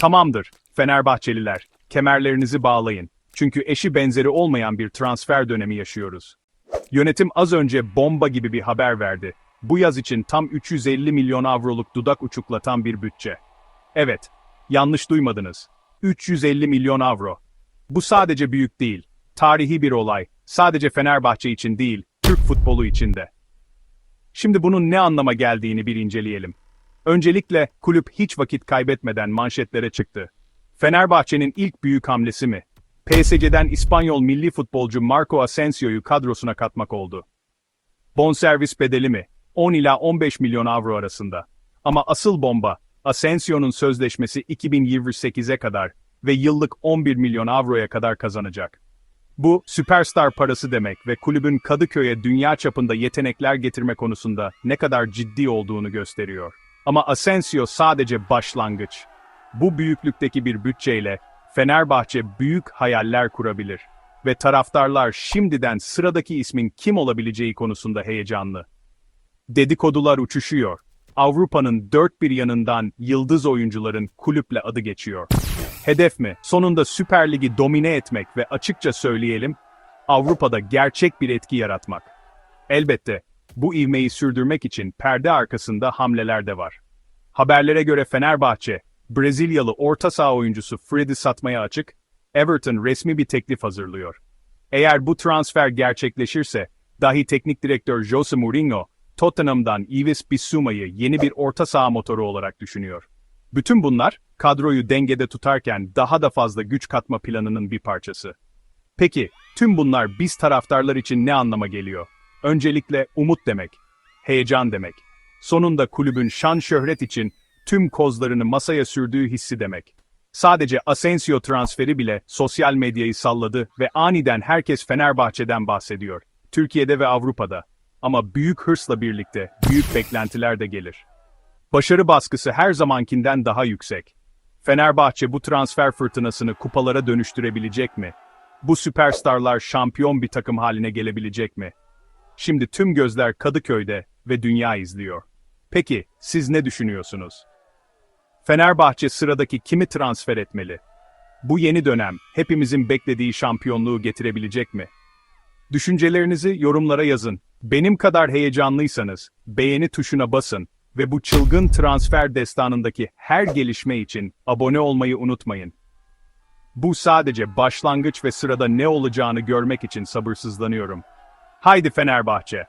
Tamamdır, Fenerbahçeliler, kemerlerinizi bağlayın. Çünkü eşi benzeri olmayan bir transfer dönemi yaşıyoruz. Yönetim az önce bomba gibi bir haber verdi. Bu yaz için tam 350 milyon avroluk dudak uçuklatan bir bütçe. Evet, yanlış duymadınız. 350 milyon avro. Bu sadece büyük değil, tarihi bir olay. Sadece Fenerbahçe için değil, Türk futbolu için de. Şimdi bunun ne anlama geldiğini bir inceleyelim. Öncelikle kulüp hiç vakit kaybetmeden manşetlere çıktı. Fenerbahçe'nin ilk büyük hamlesi mi? PSG'den İspanyol milli futbolcu Marco Asensio'yu kadrosuna katmak oldu. Bonservis bedeli mi? 10 ila 15 milyon avro arasında. Ama asıl bomba, Asensio'nun sözleşmesi 2028'e kadar ve yıllık 11 milyon avroya kadar kazanacak. Bu, süperstar parası demek ve kulübün Kadıköy'e dünya çapında yetenekler getirme konusunda ne kadar ciddi olduğunu gösteriyor. Ama Asensio sadece başlangıç. Bu büyüklükteki bir bütçeyle Fenerbahçe büyük hayaller kurabilir ve taraftarlar şimdiden sıradaki ismin kim olabileceği konusunda heyecanlı. Dedikodular uçuşuyor. Avrupa'nın dört bir yanından yıldız oyuncuların kulüple adı geçiyor. Hedef mi? Sonunda Süper Lig'i domine etmek ve açıkça söyleyelim, Avrupa'da gerçek bir etki yaratmak. Elbette, bu ivmeyi sürdürmek için perde arkasında hamleler de var. Haberlere göre Fenerbahçe, Brezilyalı orta saha oyuncusu Fred'i satmaya açık, Everton resmi bir teklif hazırlıyor. Eğer bu transfer gerçekleşirse, dahi teknik direktör Jose Mourinho, Tottenham'dan Yves Bissouma'yı yeni bir orta saha motoru olarak düşünüyor. Bütün bunlar, kadroyu dengede tutarken daha da fazla güç katma planının bir parçası. Peki, tüm bunlar biz taraftarlar için ne anlama geliyor? Öncelikle umut demek, heyecan demek. Sonunda kulübün şan şöhret için tüm kozlarını masaya sürdüğü hissi demek. Sadece Asensio transferi bile sosyal medyayı salladı ve aniden herkes Fenerbahçe'den bahsediyor. Türkiye'de ve Avrupa'da. Ama büyük hırsla birlikte büyük beklentiler de gelir. Başarı baskısı her zamankinden daha yüksek. Fenerbahçe bu transfer fırtınasını kupalara dönüştürebilecek mi? Bu süperstarlar şampiyon bir takım haline gelebilecek mi? Şimdi tüm gözler Kadıköy'de ve dünya izliyor. Peki, siz ne düşünüyorsunuz? Fenerbahçe sıradaki kimi transfer etmeli? Bu yeni dönem hepimizin beklediği şampiyonluğu getirebilecek mi? Düşüncelerinizi yorumlara yazın. Benim kadar heyecanlıysanız beğeni tuşuna basın ve bu çılgın transfer destanındaki her gelişme için abone olmayı unutmayın. Bu sadece başlangıç ve sırada ne olacağını görmek için sabırsızlanıyorum. Haydi Fenerbahçe!